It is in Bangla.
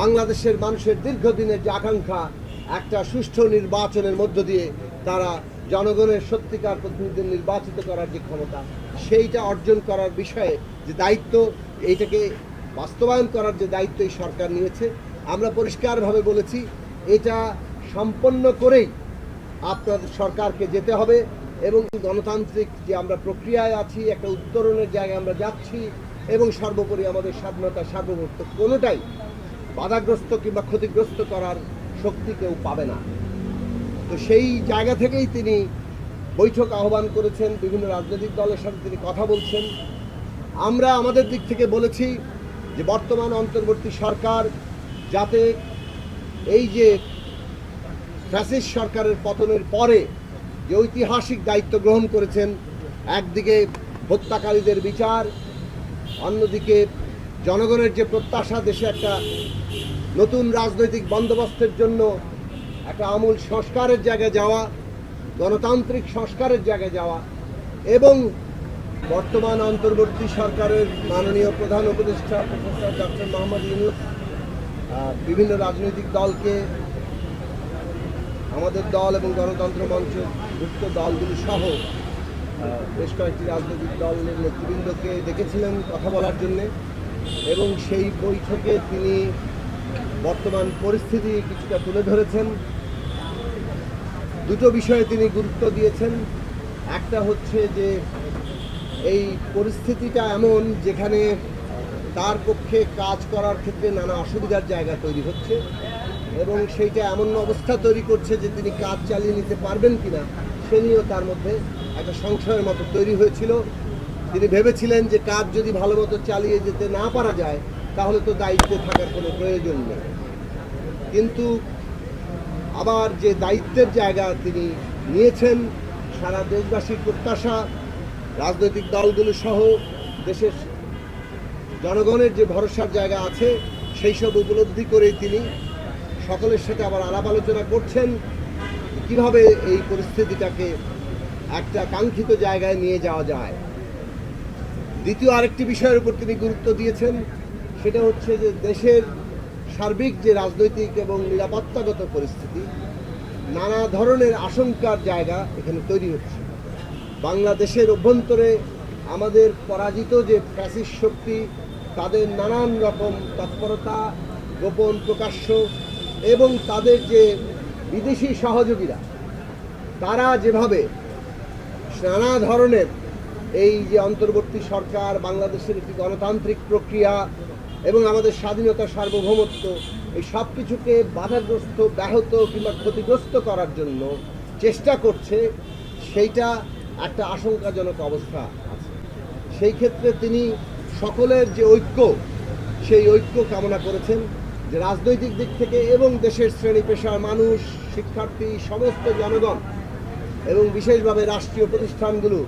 বাংলাদেশের মানুষের দীর্ঘদিনের যে আকাঙ্ক্ষা, একটা সুষ্ঠু নির্বাচনের মধ্য দিয়ে তারা জনগণের সত্যিকার প্রতিনিধিদের নির্বাচিত করার যে ক্ষমতা, সেইটা অর্জন করার বিষয়ে যে দায়িত্ব, এইটাকে বাস্তবায়ন করার যে দায়িত্ব এই সরকার নিয়েছে, আমরা পরিষ্কারভাবে বলেছি, এটা সম্পন্ন করেই আপনাদের সরকারকে যেতে হবে এবং গণতান্ত্রিক যে আমরা প্রক্রিয়ায় আছি, একটা উত্তরণের জায়গায় আমরা যাচ্ছি এবং সর্বোপরি আমাদের স্বাধীনতা সার্বভৌমত্ব কোনোটাই বাধাগ্রস্ত কিংবা ক্ষতিগ্রস্ত করার শক্তি কেউ পাবে না। তো সেই জায়গা থেকেই তিনি বৈঠক আহ্বান করেছেন, বিভিন্ন রাজনৈতিক দলের সাথে তিনি কথা বলছেন। আমরা আমাদের দিক থেকে বলেছি যে বর্তমান অন্তর্বর্তী সরকার যাতে এই যে ফ্যাসিস্ট সরকারের পতনের পরে যে ঐতিহাসিক দায়িত্ব গ্রহণ করেছেন, একদিকে হত্যাকারীদের বিচার, অন্যদিকে জনগণের যে প্রত্যাশা দেশে একটা নতুন রাজনৈতিক বন্দোবস্তের জন্য একটা আমূল সংস্কারের জায়গায় যাওয়া, গণতান্ত্রিক সংস্কারের জায়গায় যাওয়া এবং বর্তমান অন্তর্বর্তী সরকারের মাননীয় প্রধান উপদেষ্টা প্রফেসর ডক্টর মোহাম্মদ ইউনুস বিভিন্ন রাজনৈতিক দলকে, আমাদের দল এবং গণতন্ত্র মঞ্চ যুক্ত দলগুলি সহ বেশ কয়েকটি রাজনৈতিক দলের নেতৃবৃন্দকে দেখেছিলেন কথা বলার জন্যে। এবং সেই বৈঠকে তিনি বর্তমান পরিস্থিতি কিছুটা তুলে ধরেছেন। দুটো বিষয়ে তিনি গুরুত্ব দিয়েছেন। একটা হচ্ছে যে, এই পরিস্থিতিটা এমন যেখানে তার পক্ষে কাজ করার ক্ষেত্রে নানা অসুবিধার জায়গা তৈরি হচ্ছে এবং সেইটা এমন অবস্থা তৈরি করছে যে তিনি কাজ চালিয়ে নিতে পারবেন কিনা, সে নিয়েও তার মধ্যে একটা সংশয়ের মতো তৈরি হয়েছিল। তিনি ভেবেছিলেন যে কাজ যদি ভালো মতো চালিয়ে যেতে না পারা যায়, তাহলে তো দায়িত্বে থাকার কোনো প্রয়োজন নেই। কিন্তু আবার যে দায়িত্বের জায়গা তিনি নিয়েছেন, সারা দেশবাসীর প্রত্যাশা, রাজনৈতিক দলগুলো সহ দেশের জনগণের যে ভরসার জায়গা আছে, সেই সব উপলব্ধি করে তিনি সকলের সাথে আবার আলাপ আলোচনা করছেন, কীভাবে এই পরিস্থিতিটাকে একটা কাঙ্ক্ষিত জায়গায় নিয়ে যাওয়া যায়। দ্বিতীয় আরেকটি বিষয়ের উপর তিনি গুরুত্ব দিয়েছেন, সেটা হচ্ছে যে দেশের সার্বিক যে রাজনৈতিক এবং নিরাপত্তাগত পরিস্থিতি, নানা ধরনের আশঙ্কার জায়গা এখানে তৈরি হচ্ছে। বাংলাদেশের অভ্যন্তরে আমাদের পরাজিত যে ফ্যাসিস শক্তি, তাদের নানান রকম তৎপরতা, গোপন প্রকাশ্য এবং তাদের যে বিদেশি সহযোগীরা, তারা যেভাবে নানা ধরনের এই যে অন্তর্বর্তী সরকার, বাংলাদেশের একটি গণতান্ত্রিক প্রক্রিয়া এবং আমাদের স্বাধীনতা, সার্বভৌমত্ব, এই সব কিছুকে বাধাগ্রস্ত, ব্যাহত কিংবা ক্ষতিগ্রস্ত করার জন্য চেষ্টা করছে, সেইটা একটা আশঙ্কাজনক অবস্থা আছে। সেই ক্ষেত্রে তিনি সকলের যে ঐক্য, সেই ঐক্য কামনা করেছেন যে রাজনৈতিক দিক থেকে এবং দেশের শ্রেণি পেশার মানুষ, শিক্ষার্থী, সমস্ত জনগণ এবং বিশেষভাবে রাষ্ট্রীয় প্রতিষ্ঠানগুলো